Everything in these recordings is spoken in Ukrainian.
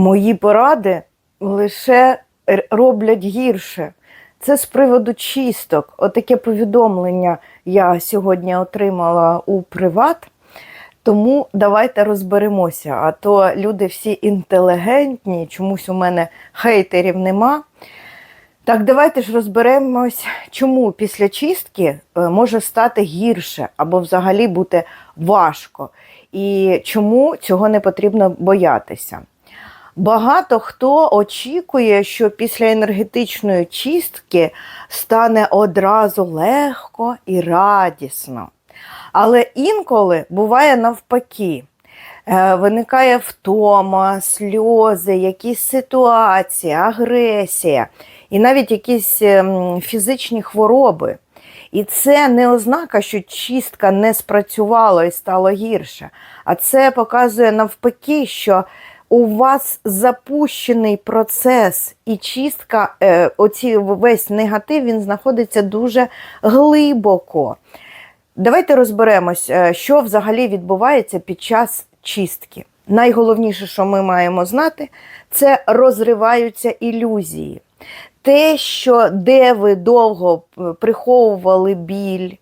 Мої поради лише роблять гірше. Це з приводу чисток. Отаке повідомлення я сьогодні отримала у приват. Тому давайте розберемося. А то люди всі інтелігентні, чомусь у мене хейтерів нема. Так, давайте ж розберемось, чому після чистки е, може стати гірше або взагалі бути важко, і чому цього не потрібно боятися. Багато хто очікує, що після енергетичної чистки стане одразу легко і радісно. Але інколи буває навпаки. Е, Виникає втома, сльози, якісь ситуації, агресія і навіть якісь ем, фізичні хвороби. І це не ознака, що чистка не спрацювала і стало гірше. А це показує навпаки, що у вас запущений процес, і чистка, е, оці весь негатив, він знаходиться дуже глибоко. Давайте розберемось, е, що взагалі відбувається під час чистки. Найголовніше, що ми маємо знати, це розриваються ілюзії. Те, що де ви довго е, приховували біль,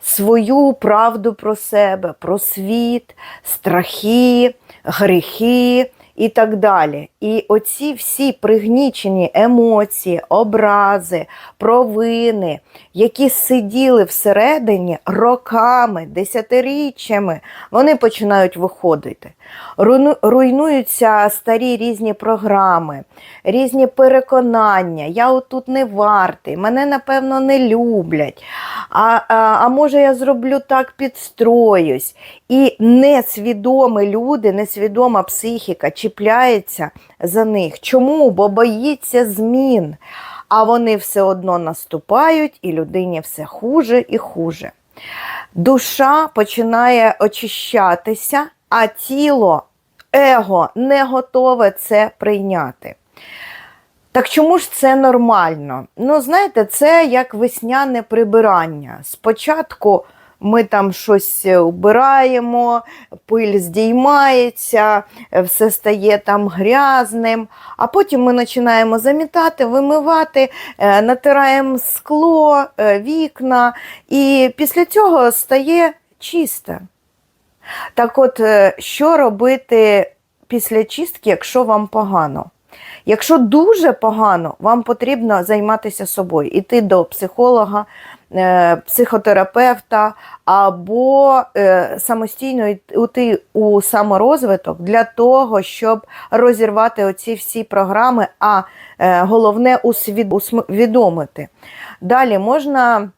свою правду про себе, про світ, страхи, гріхи і так далі. І оці всі пригнічені емоції, образи, провини, які сиділи всередині роками, десятиріччями, вони починають виходити. Руйнуються старі різні програми, різні переконання. Я отут не вартий, мене напевно не люблять. А, а, а може я зроблю так, підстроюсь. І несвідомі люди, несвідома психіка чіпляється за них. Чому? Бо боїться змін. А вони все одно наступають, і людині все хуже і хуже. Душа починає очищатися, а тіло, его не готове це прийняти. Так чому ж це нормально? Ну, знаєте, це як весняне прибирання. Спочатку ми там щось убираємо, пиль здіймається, все стає там грязним, а потім ми починаємо замітати, вимивати, е, натираємо скло, е, вікна, і після цього стає чисте. Так от, е, що робити після чистки, якщо вам погано? Якщо дуже погано, вам потрібно займатися собою, іти до психолога, е, психотерапевта або е, самостійно йти у саморозвиток для того, щоб розірвати оці всі програми, а е, головне усвід- усвідомити. Далі можна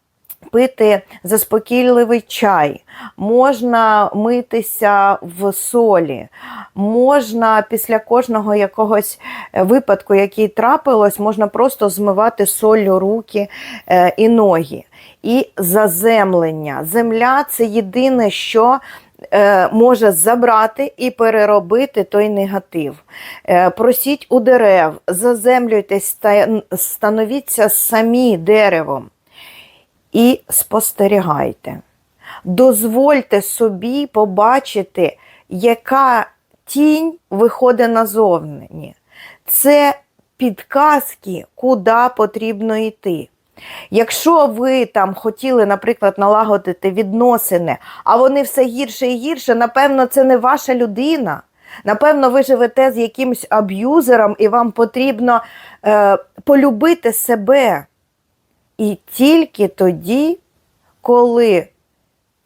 пити заспокійливий чай, можна митися в солі, можна після кожного якогось е, випадку, який трапилось, можна просто змивати солью руки е, і ноги. І заземлення. Земля це єдине, що е, може забрати і переробити той негатив. Просіть у дерев, заземлюйтесь, становіться самі деревом і спостерігайте. Дозвольте собі побачити, яка тінь виходить назовні. Це підказки, куди потрібно йти. Якщо ви там хотіли, наприклад, налагодити відносини, а вони все гірше і гірше, напевно, це не ваша людина. Напевно, ви живете з якимось аб'юзером, і вам потрібно е, полюбити себе. І тільки тоді, коли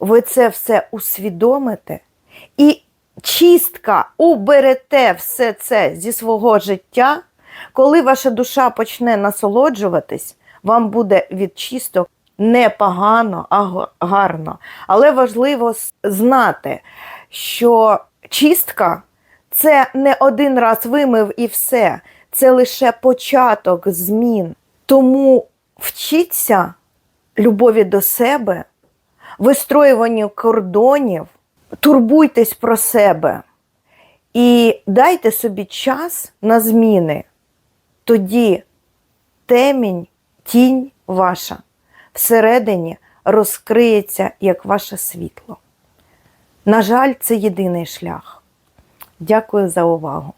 ви це все усвідомите і чистка уберете все це зі свого життя, коли ваша душа почне насолоджуватись, вам буде від чисток не погано, а гарно. Але важливо знати, що чистка це не один раз вимив і все, це лише початок змін. Тому вчіться любові до себе, вистроюванню кордонів, турбуйтесь про себе і дайте собі час на зміни. Тоді темінь, тінь ваша всередині розкриється як ваше світло. На жаль, це єдиний шлях. Дякую за увагу.